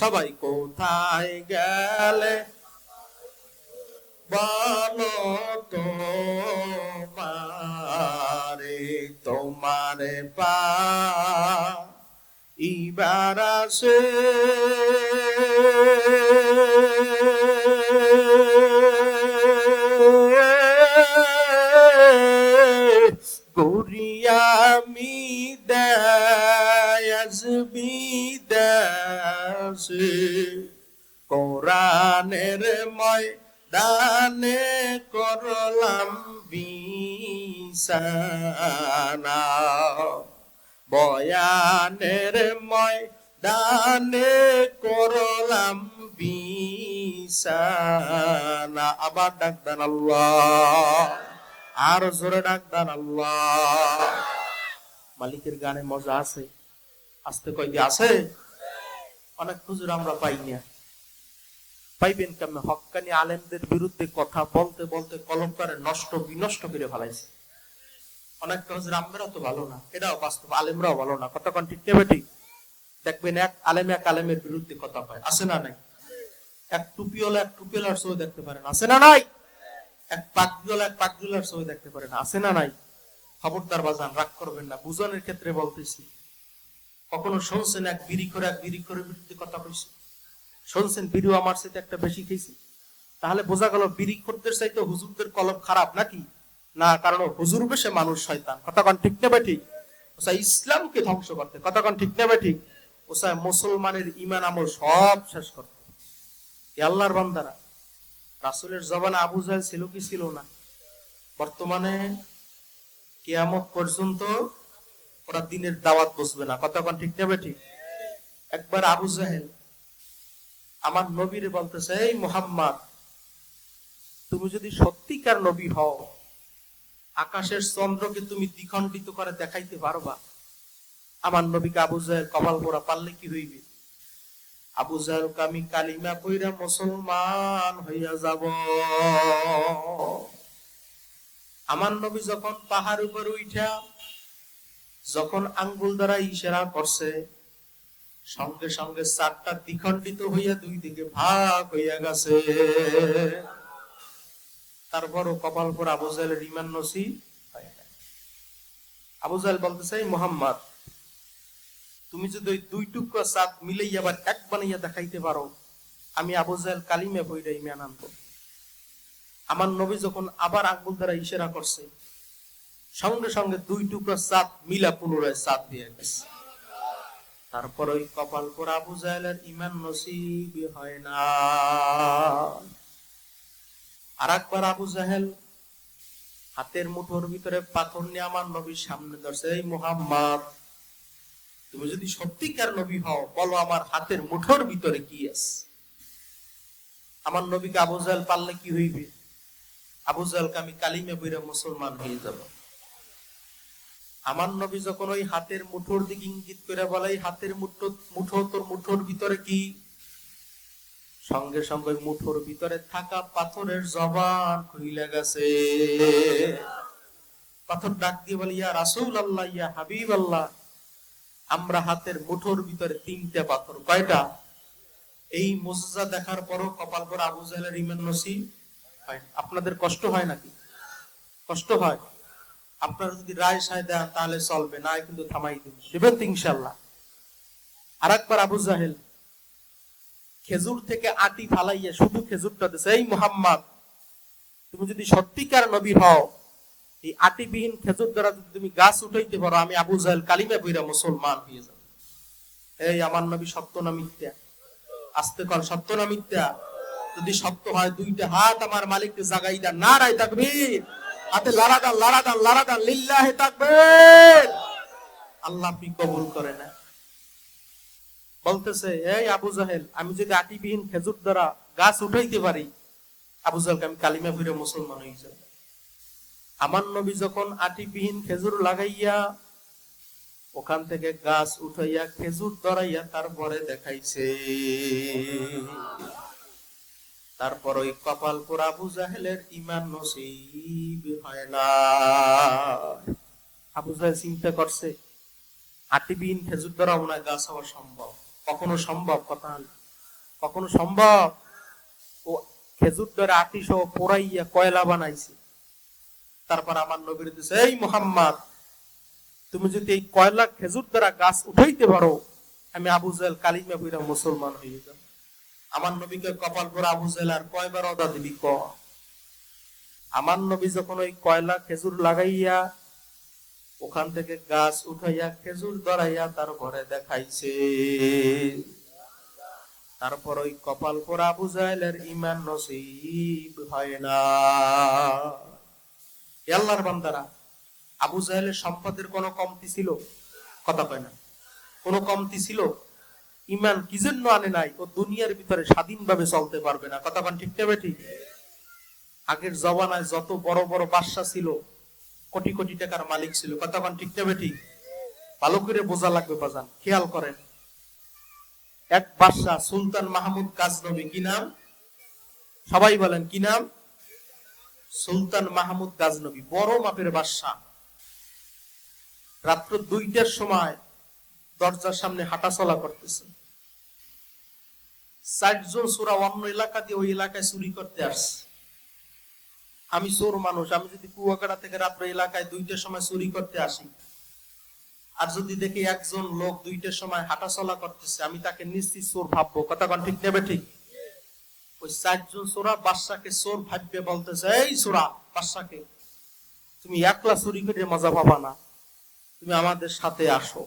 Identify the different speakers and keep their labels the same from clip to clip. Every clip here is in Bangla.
Speaker 1: সবাই কোথায় গেলে? বলো তোমারে তোমারে পা। ইবার আসে। গরিয়ামি দাসে কোরআনের ময়দানে করলাম বিছানা। বয়ানের ময়দানে করলাম বিছানা। আবার ডাকদান আল্লাহ। আর জোরে ডাকদান আল্লাহ। মালিকের গানে মজা আছে। আসতে কয় দিয়ে আছে? অনেক হুজুর আমরা পাই না। পাইবেন কেমন? হক্কানি আলেমদের বিরুদ্ধে কথা বলতে বলতে কলম করে নষ্ট, বিনষ্ট করে ফেলাইছে। অনেক হুজুর আমরা তো ভালো না বাস্তব, আলেমরাও ভালো না। কতক্ষণ ঠিক ঠিক দেখবেন এক আলেম এক আলেমের বিরুদ্ধে কথা পায় আছে না নাই? এক টুপিওয়ালা এক টুপিওয়ালার সহ দেখতে পারেন। আছে না নাই? এক পাকজোলা এক পাকজোলার সহ দেখতে পারেন। আছে না নাই? খবরদার বাজান, রাগ করবেন না। বুঝনের ক্ষেত্রে বলতেছি। কখনো শুনছেন এক বিড়ি করে, এক বিড়ি করে বিরুদ্ধে কথা কইছে? শুনছেন বিড়িও আমার সাথে একটা বেশি খেয়েছি? তাহলে বোঝা গেল বিড়ি করতে চাইতে হুজুরদের কলম খারাপ নাকি? না, কারণ হুজুর বেশে মানুষ শয়তান। কতক্ষণ ঠিক নেবে ঠিক? ওসা ইসলামকে ধ্বংস করতে। কতক্ষণ ঠিক নেবে ঠিক? ওসা মুসলমানের ইমান আমল সব শেষ করতে। আল্লাহর বান্দারা, রাসুলের জবান আবু জাহেল ছিল কি ছিল না? বর্তমানে কেয়ামত পর্যন্ত ওরা দিনের দাওয়াত বসবে না। কতক্ষণ ঠিক নেবে ঠিক? একবার আবু জাহেল আমার নবীর বলতেছে, এই মোহাম্মদ, তুমি যদি সত্যিকার নবী হও, আকাশের চন্দ্রকে তুমি দ্বিখণ্ডিত করে দেখাইতে পারবা? আমার নবীকে আবু জাহেল কপাল পোড়া পারলে কি হইবে? আবু জাহেলকে আমি কালিমা কইরা মুসলমান হইয়া যাব। আমার নবী যখন পাহাড় উপর উঠা যখন আঙ্গুল দ্বারা ইশারা করছে, সঙ্গে সঙ্গে চারটা দ্বিখণ্ডিত হইয়া দুই দিকে ভাগ হইয়া গেছে তারপরও কপাল পর আবু জাহেলের ইমান নসি নাই। আবু জাহেল বলতেছে, "এই মোহাম্মদ, তুমি যদি ওই দুই টুকরা চাঁদ মিলেই আবার এক বানাইয়া দেখাইতে পারো, আমি আবু জাহেল কালিমে বইরা ইমান আনব আমার নবী যখন আবার আঙ্গুল দ্বারা ইশারা করছে সঙ্গে সঙ্গে দুই টুকরা চাঁদ মিলা পুনরায় চাঁদ দিয়ে গেছে। তারপর ওই কপাল পর আবু জাহেলের ইমান নসিব হয় না। আর একবার আবু জাহেল হাতের মুঠোর ভিতরে পাথর নিয়ে আমার নবীর সামনে ধরছে, এই মোহাম্মদ, তুমি যদি সত্যিকার নবী হও, বলো আমার হাতের মুঠোর ভিতরে কি আছে? আমার নবীকে আবু জাহেল পারলে কি হইবে? আবু জাহেলকে আমি কালিমে বইরা মুসলমান হয়ে যাব। আমার নবী যখন ওই হাতের মুঠোর দিকে ইঙ্গিত করে বলে, "এই হাতের মুঠো মুঠো তোর মুঠোর ভিতরে কি? সঙ্গে সঙ্গে মুঠোর ভিতরে থাকা পাথরের জবান খুইলে গেছে। পাথর ডাক দিয়ে বলে, ইয়া রাসূল আল্লাহ ইয়া হাবিব আল্লাহ আমরা হাতের মুঠোর ভিতরে তিনটা পাথর। কয়টা? এই মুজজা দেখার পরও কপাল পর আবু জাহেলের ইমান নসিব হয় আপনাদের কষ্ট হয় নাকি? কষ্ট হয়? আপনারা যদি রায় সায় দেন, তাহলে চলবে, না কিন্তু থামাই দিন দেবেন তো ইনশাল্লাহ আর একবার আবু জাহেল খেজুর থেকে আটি ফালাইয়া শুধু খেজুরটা দিছে, এই মোহাম্মদ, তুমি যদি সত্যিকার নবী হও, এই আটিবিহীন খেজুর দ্বারা যদি তুমি গাছ উঠাইতে পারো, আমি আবু জাহেল কালিমা বইরা মুসলমান হয়ে যাব। এই আমার নবী সত্য না মিথ্যা? আস্তে কল সত্য না মিথ্যা? যদি সত্য হয়, দুইটা হাত আমার মালিককে জাগাই দেন না রায় তাকবীর। হাতে লারা দান লারা দান লারা দান লিল্লাহে তাকবীর। আল্লাহ আপনি কবুল করে না। বলতেছে, এই আবু জাহেল, আমি যদি আটিবিহীন খেজুর দ্বারা গাছ উঠাইতে পারি, আবু জাহেলকে আমি কালিমা ফিরে মুসলমান হয়ে যাব। আমার নবী যখন আটিবিহীন খেজুর লাগাইয়া ওখান থেকে গাছ উঠাইয়া খেজুর ধরাইয়া তারপরে দেখাইছে। তারপর ওই কপাল পোড়া আবু জাহেলের ইমান নসিব হয় না। আবু জাহেল চিন্তা করছে আটিবিহীন খেজুর ধরা মনে গাছ হওয়া সম্ভব। কখনো সম্ভব কথা কখনো সম্ভব? ও খেজুর আটি সহ পোড়াইয়া কয়লা বানাইছে। তারপর আমার নবীর দিছে এই মোহাম্মদ, তুমি যদি এই কয়লা খেজুর দ্বারা গাছ উঠাইতে পারো, আমি আবু জাহেল কালিমা বইরা মুসলমান হয়ে যাব। আমার নবীকে কপাল করে আবু জাহেল আর কয়বার অদা দিবি ক? আমার নবী যখন ওই কয়লা খেজুর লাগাইয়া ওখান থেকে গাছ উঠাইয়া খেজুর ধরাইয়া তার ঘরে দেখাইছে। তারপর ওই কপাল পরা আবু জাহেলের ইমান নসিব হয় না। আল্লাহর বান্দারা, আবু জাহেলের সম্পদের কোনো কমতি ছিল? কথা কয় না। কোনো কমতি ছিল? ইমান কি জন্য আনে নাই? ও দুনিয়ার ভিতরে স্বাধীনভাবে চলতে পারবে না। কথা কন ঠিক নেবে ঠিক আগের জবানায় যত বড় বড় বাদশা ছিল, কোটি কোটি টাকার মালিক ছিল। কথা কন ঠিক নেবে ঠিক ভালো করে বোঝা লাগবে, বাজান। খেয়াল করেন। এক বাদশাহ, সুলতান মাহমুদ গাজনবী, কি নাম? সবাই বলেন, কি নাম? সুলতান মাহমুদ গাজনবী, বড় মাপের বাদশাহ। রাত্র দুইটার সময় দরজার সামনে হাঁটাচলা করতেছে। চারজন চোরা অন্য এলাকা দিয়ে ওই এলাকায় চুরি করতে আসছে। আমি চোর মানুষ, আমি যদি কুয়াকাটা থেকে রাত্র এলাকায় দুইটার সময় চুরি করতে আসি, আর যদি দেখি একজন লোক দুইটার সময় হাঁটাচলা করতেছে, আমি তাকে নিশ্চিত চোর ভাববো। কথা ঠিক নেবে ঠিক? ওই চারজন চোরা বাদশাকে চোর ভাববে, বলতেছে, এই চোরা বাদশাকে, তুমি একলা চুরি করে মজা পাবা না, তুমি আমাদের সাথে আসো।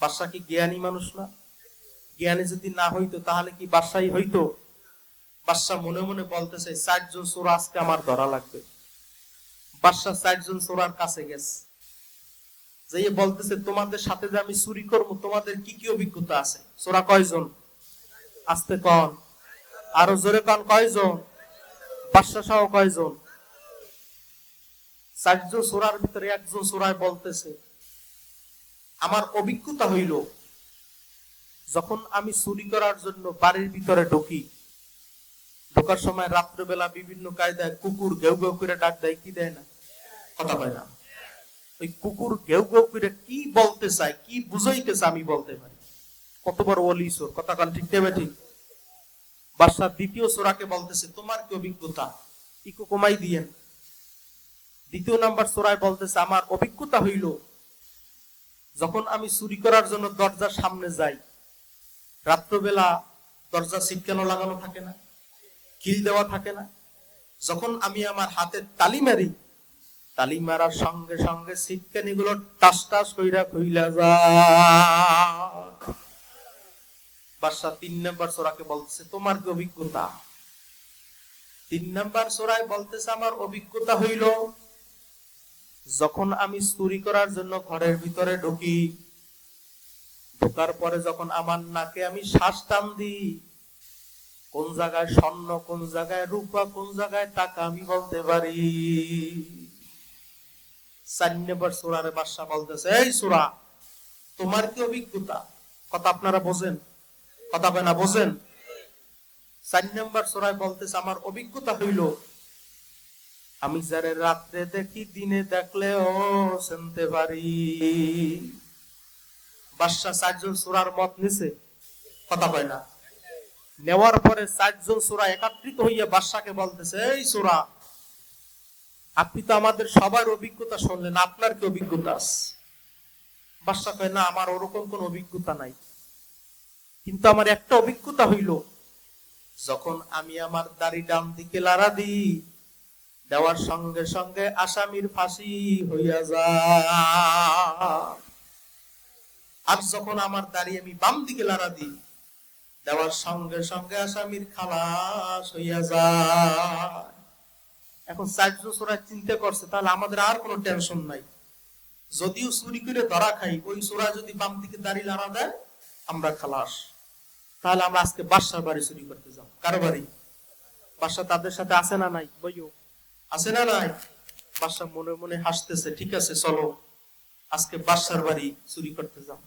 Speaker 1: বাদশা কি জ্ঞানী মানুষ না? জ্ঞানী যদি না হইতো, তাহলে কি বাদশাই হইতো? বাদশা মনে মনে বলতেছে, চারজন চোর আজকে আমার ধরা লাগবে। বাদশা চারজন চোরার কাছে গেছে। যে বলতেছে, তোমাদের সাথে যে আমি চুরি করব, তোমাদের কি কি অভিজ্ঞতা আছে? চোরা কয়জন? আস্তে কন। আরও জোরে কন, কয়জন? বাদশা সহ কয়জন? চারজন সোরার ভিতরে একজন সোরায় বলতেছে, আমার অভিজ্ঞতা হইল যখন আমি চুরি করার জন্য বাড়ির ভিতরে ঢুকি, ঢোকার সময় রাত্রেবেলা বিভিন্ন কায়দায় কুকুর ঘেউ ঘেউ করে ডাক দেয়, কি দেয় না? কথা পায় না। ওই কুকুর ঘেউ ঘেউ করে কি বলতে চায়, কি বুঝাইতেছে আমি বলতে পারি। কত বড় অলি সোর কথা কান ঠিক দেবে ঠিক? বাদশাহ দ্বিতীয় সোরাকে বলতেছে, তোমার কি অভিজ্ঞতা? ইকো কমাই দিয়েন দ্বিতীয় নাম্বার সোরায় বলতেছে, আমার অভিজ্ঞতা হইল, যখন আমি চুরি করার জন্য দরজার সামনে যাই রাত্রবেলা দরজা সিটকানো লাগানো থাকে না কিল দেওয়া থাকে না। যখন আমি আমার হাতে তালি মারি, তালি মারার সঙ্গে সঙ্গে সিটকানি গুলো টাস টাস কইরা যায় বাদশা তিন নাম্বার সোরাকে বলতেছে, তোমার কি অভিজ্ঞতা? তিন নাম্বার সোরায় বলতেছে, আমার অভিজ্ঞতা হইল, যখন আমি চুরি করার জন্য ঘরের ভিতরে ঢুকি ঢোকার পরে যখন আমার নাকে আমি শ্বাস টান দিই, কোন জায়গায় স্বর্ণ, কোন জায়গায় রূপা, কোন জায়গায় টাকা আমি বলতে পারি। চার নম্বর সুরারে বলতেছে, এই সুরা, তোমার কি অভিজ্ঞতা? কথা আপনারা বোঝেন, কথা বোঝেন। চার নম্বর সুরায় বলতেছে, আমার অভিজ্ঞতা হইল, আমি যারে রাত্রে দেখি, দিনে দেখলেও শুনতে পারি। বাদশাহ সুরার মত নিছে, কথা কয় না। নেওয়ার পরে সুরা হইয়া বাদশাকে বলতেছে, এই সুরা, আপনি তো আমাদের সবার অভিজ্ঞতা শুনলেন, আপনার কি অভিজ্ঞতা আছে? বাদশা কয়, না, আমার ওরকম কোন অভিজ্ঞতা নাই। কিন্তু আমার একটা অভিজ্ঞতা হইল, যখন আমি আমার দাড়ি ডান দিকে লাড়া দিই, দেওয়ার সঙ্গে সঙ্গে আসামির ফাঁসি হইয়া যায়। আর যখন আমার দাড়ি আমি বাম দিকে লাড়া দিই, দেওয়ার সঙ্গে সঙ্গে আসামির খালাস হইয়া যায়। এখন চারজন চিন্তা করছে, তাহলে আমাদের আর কোনো টেনশন নাই। যদিও চুরি করে ধরা খাই, ওই সোরা যদি বাম দিকে দাড়ি লাড়া দেয়, আমরা খালাস। তাহলে আমরা আজকে বাসার বাড়ি চুরি করতে যাব। কারও বাড়ি? বাসা তাদের সাথে আছে না নাই? বইও। আছে না নাই? বাসা মনে মনে হাসতেছে, ঠিক আছে, চলো, আজকে বাসার বাড়ি চুরি করতে যাও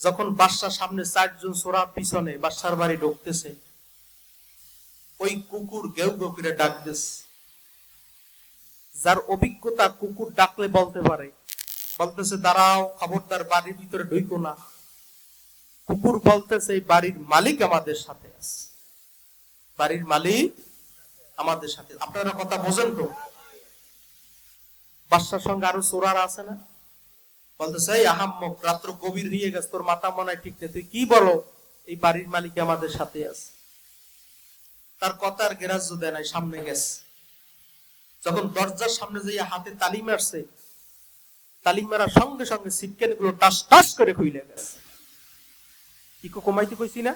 Speaker 1: যখন বাসার সামনে চারজন সোরা পিছনে বাসার বাড়ি ঢুকতেছে, ওই কুকুর গেউ গেউ করে ডাকতেছে যার অভিজ্ঞতা কুকুর ডাকলে বলতে পারে। বলতেছে, দাঁড়াও, খবরদার, বাড়ির ভিতরে ঢুইকো না। কুকুর বলতেছে, এই বাড়ির মালিক আমাদের সাথে আছে। বাড়ির মালিক আমাদের সাথে আপনারা কথা বোঝেন তো? বাচ্চার সঙ্গে আরও চোরারা আছে না? বলতেছে আহাম্মক রাত্র গভীর হয়ে গেছে, তোর মাথা মনে তুই কি বলো? এই বাড়ির মালিক আমাদের সাথে আছে। তার গ্রাহ্য দেয় নাই, সামনে গেছে। যখন দরজার সামনে হাতে তালি মারছে তালি মারার সঙ্গে সঙ্গে সিটকেনগুলো টাস টাস করে খুইলে গেছে। কমাইতে কইছি না?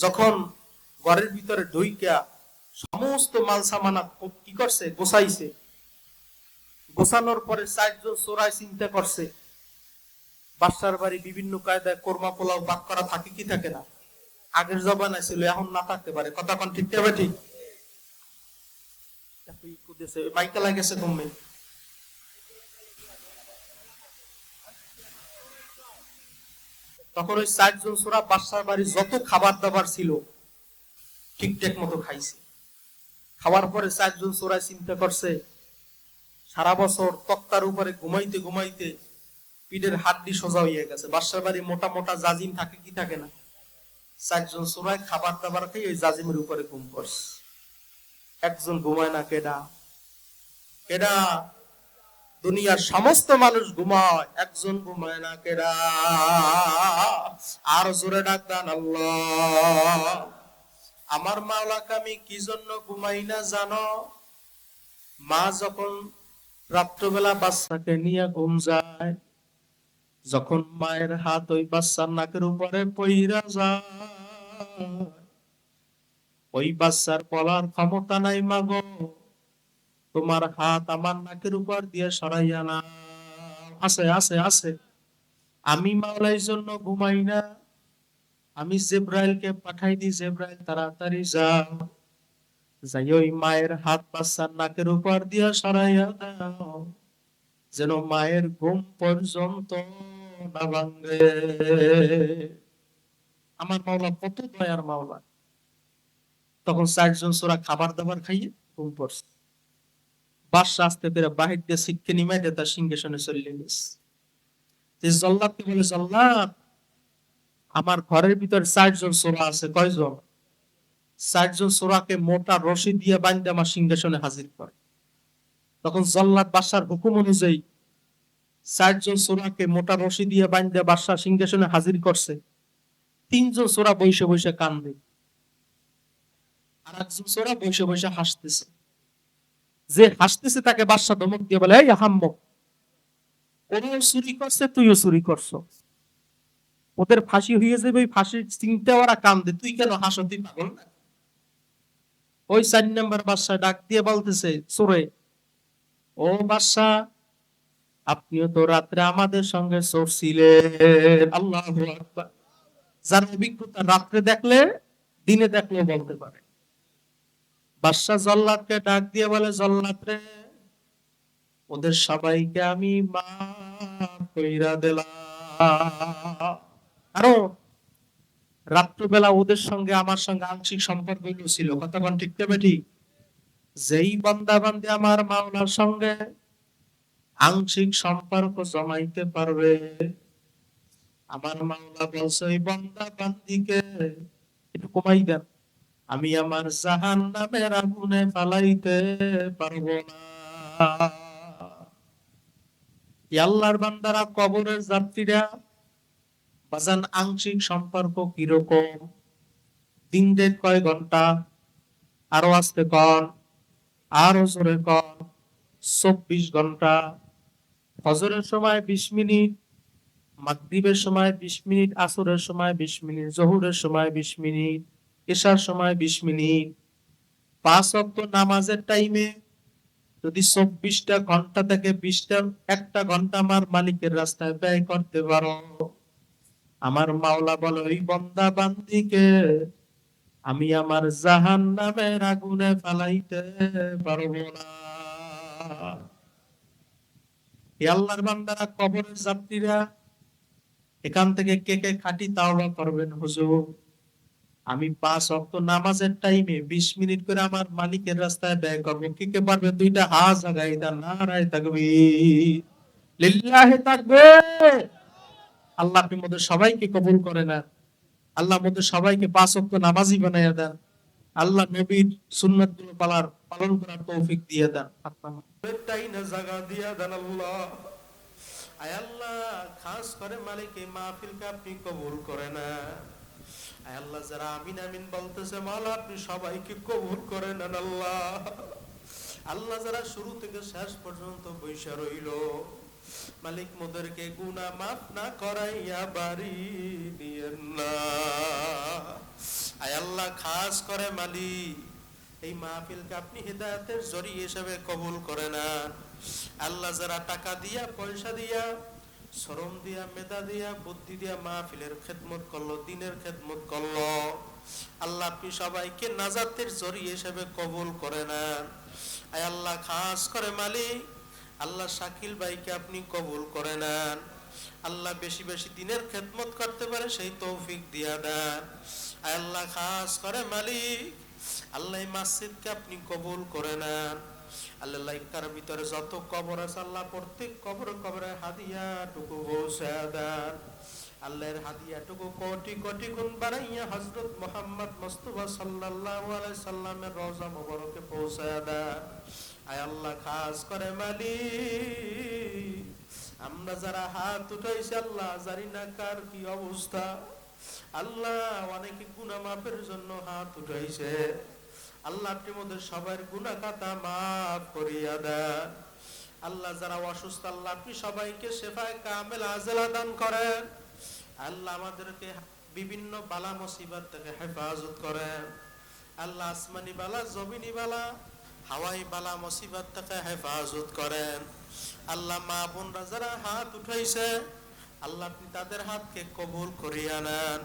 Speaker 1: যখন ঘরের ভিতরে ঢুইকা সমস্ত মাল সামানা ক- করছে? গোছাইছে। গোছানোর পরে চারজন চোরাই চিন্তা করছে বাচ্চার বাড়ি বিভিন্ন কায়দায় কোরমা পোলাও বাক করা থাকে কি থাকে না? আগের জবানায় ছিল, এখন না থাকতে পারে। কথা কোন ঠিক তবে ঠিক লাগেছে তখন ওই চারজন সোরা বাচ্চার বাড়ি যত খাবার দাবার ছিল, ঠিকঠাক মতো খাইছে। খাওয়ার পরে চারজন সোরা চিন্তা করছে সারা বছর তক্তার উপরে ঘুমাইতে ঘুমাইতে পিঠের হাড্ডি সোজা হয়ে গেছে। বাসার বাড়ি মোটা মোটা জাজিম থাকে কি থাকে না? চারজন সোরায় খাবার দাবার খেয়ে ওই জাজিমের উপরে ঘুম পড়ছে। একজন ঘুমায় না, কেডা? কেডা? দুনিয়ার সমস্ত মানুষ ঘুমায়, একজন ঘুমায় না, কেডা? আর জোরে ডাক দেন আল্লাহ। আমার মাওলাকে আমি কি জন্য ঘুমাই না জানো? মা যখন রাত্রবেলা বাচ্চাকে নিয়ে ঘুম যায়। যখন মায়ের হাত ওই বাচ্চার নাকের উপরে পইরা যায়। ওই বাচ্চার ক্ষমতা নাই তোমার হাত আমার নাকের উপর দিয়ে সরাইয়া না আছে আছে আছে। আমি মাওলাই জন্য ঘুমাই না। আমি জেব্রাইলকে পাঠাই দিই জেব্রাইল তাড়াতাড়ি যাও। যাই ওই মায়ের হাত বাচ্চার নাকের উপর দিয়া সরাইয়া দাও, যেন মায়ের ঘুম পর্যন্ত না ভাঙে। আমার মাওলা কত দয়ার মাওলা। তখন চারজন সোরা খাবার দাবার খাইয়ে ঘুম পড়ছে। বাদশা আসতে পেরে বাহির দিয়ে শিক্ষে নিমাই দিয়ে তার সিংহাসনে চলে গেছে। জল্লাদকে বলে, জল্লাদ, আমার ঘরের ভিতর চারজন সোরা আছে, কয়জন? চারজন সোরাকে মোটা রশি দিয়ে বান্ধে আমার সিংহাসনে হাজির করে। তখন জল্লাদ বাদশার হুকুম অনুযায়ী চারজন সোরাকে মোটা রশি দিয়ে বান্ধে বাদশা সিংহাসনে হাজির করছে। তিনজন সোরা বসে বসে কান্দে। আর একজন সোরা বসে বসে হাসতেছে। যে হাসতেছে তাকে বাদশা ধমক দিয়ে বলে, এই হাম্মক ওরাও চুরি করছে, তুইও চুরি করছ। ওদের ফাঁসি হয়ে যাবে, ওই ফাঁসির চিন্তা ওরা কান্দে। তুই কেন হাসো তুই পাগল না? ওই চার নম্বর বাদশা ডাক দিয়ে বলতেছে চোরে ও বাদশা আপনিও তো রাত্রে আমাদের সঙ্গে আল্লাহ যার অভিজ্ঞতা রাত্রে দেখলে, দিনে দেখলেও বলতে পারে। বাদশাহ জল্লাদকে ডাক দিয়ে বলে জল্লাদ রে ওদের সবাইকে আমি মা কইরা দিলাম। আরও রাত্রবেলা ওদের সঙ্গে, আমার সঙ্গে আংশিক সম্পর্ক ছিল। কতক্ষণ ঠিক তবে ঠিক যেই বন্দা বান্দি আমার মাওলার সঙ্গে আংশিক সম্পর্ক জমাইতে পারবে, আমার মাওলা বলছে ওই বন্দা বান্দিকে একটু কমাই দেন। আমি আমার জাহান নামের আগুনে পালাইতে পারব না। আল্লাহর বান্দারা কবরের যাত্রীরা বাজান আংশিক সম্পর্ক কীরকম? দিন দেড় কয় ঘণ্টা? আরও আসতে কন আরও জোরে কন চব্বিশ ঘণ্টা। ফজরের সময় বিশ মিনিট, মাগরিবের সময় বিশ মিনিট, আসরের সময় বিশ মিনিট, জহুরের সময় বিশ মিনিট, এশার সময় বিশ মিনিট। পাঁচ অক্ট নামাজের টাইমে যদি চব্বিশটা ঘণ্টা থেকে, বিশটা, একটা ঘণ্টা আমার মালিকের রাস্তায় ব্যয় করতে পারো। আমার মাওলা বলে, ওই বন্দা বান্দিকে আমি আমার জাহান নামের আগুনে ফালাইতে পারব না। আল্লাহর বান্দারা, কবরের যাত্রীরা, এখান থেকে কে কে খাটি তাওবা করবেন হুজুর? আমি পাঁচ অক্ট নামাজের টাইমে বিশ মিনিট করে আমার মালিকের রাস্তায় ব্যয় করব। কে কে পারবে? দুইটা হাত জাগাই দা নারায় থাকবে লিল্লাহে থাকবে আল্লাহ আপনি মোদের সবাইকে কবুল করে নেন। আল্লাহ মোদের সবাইকে পাঁচ নামাজি বানাইয়া দেন। আল্লাহ নবীর সুন্নাতগুলো পালার, পালন করার তৌফিক দিয়ে দেন। না জায়গা দিয়া দেন আল্লাহ। আয় আল্লাহ, খাস করে মালিক আপনি কবুল করে না আয় আল্লাহ, যারা আমিন আমিন বলতেছে মালা আপনি সবাইকে কবুল করে নেন আল্লাহ। আল্লাহ যারা শুরু থেকে শেষ পর্যন্ত বৈশা রইল। মালিক মোদেরকে গুনা মাফ না করাইয়া বাড়ি নিয়েন না। আয় আল্লাহ, খাস করে মালিক। এই মাহফিলকে আপনি হেদায়তের জড়ি হিসেবে কবুল করে না আল্লাহ যারা টাকা দিয়া, পয়সা দিয়া, শ্রম দিয়া, মেধা দিয়া, বুদ্ধি দিয়া মাহফিলের খেদমত করল, দিনের খেদমত করল, আল্লাহ আপনি সবাইকে নাজাতের জড়ি হিসেবে কবুল করে না আয় আল্লাহ, খাস করে মালিক। আল্লাহ শাকিল ভাইকে আপনি কবুল করে নেন আল্লাহ বেশি বেশি দিনের খেদমত করতে পারে, সেই তৌফিক দিয়া দেন। আল্লাহ, খাস করে মালিক। আল্লাহ মসজিদকে আপনি কবুল করে নেন আল্লাহ লাইকার ভিতরে যত কবর আছে, আল্লাহ প্রত্যেক কবর কবরে হাদিয়া টুকু পৌঁছে দেন। আল্লাহর হাদিয়াটুকু কোটি কোটি গুণ বাড়াইয়া হযরত মুহাম্মদ মুস্তাফা সাল্লাল্লাহু আলাইহি সাল্লামের রওজা মুবারকে পৌঁছায় দেন। আয় আল্লাহ খাস করে মালিক। আমরা যারা হাত উঠাইছি, আল্লাহ জানি না কার কি অবস্থা। আল্লাহ অনেকে গুনা মাফের জন্য হাত উঠাইছে। আল্লাহ আপনি মধ্যে সবার গুনা খাতা মাফ করিয়া দেন। আল্লাহ যারা অসুস্থ, আল্লাহ আপনি সবাইকে শেফায় কামেল আজেলা দান করেন। আল্লাহ আমাদেরকে বিভিন্ন বালা মুসিবত থেকে হেফাজত করেন। আল্লাহ আসমানি বালা, জমিনি বালা হাওয়াই বালা মুসিবত থেকে হেফাজত করেন। আল্লাহ মা বোনরা যারা হাত উঠাইছে, আল্লাহ আপনি তাদের হাতকে কবুল করিয়া নেন।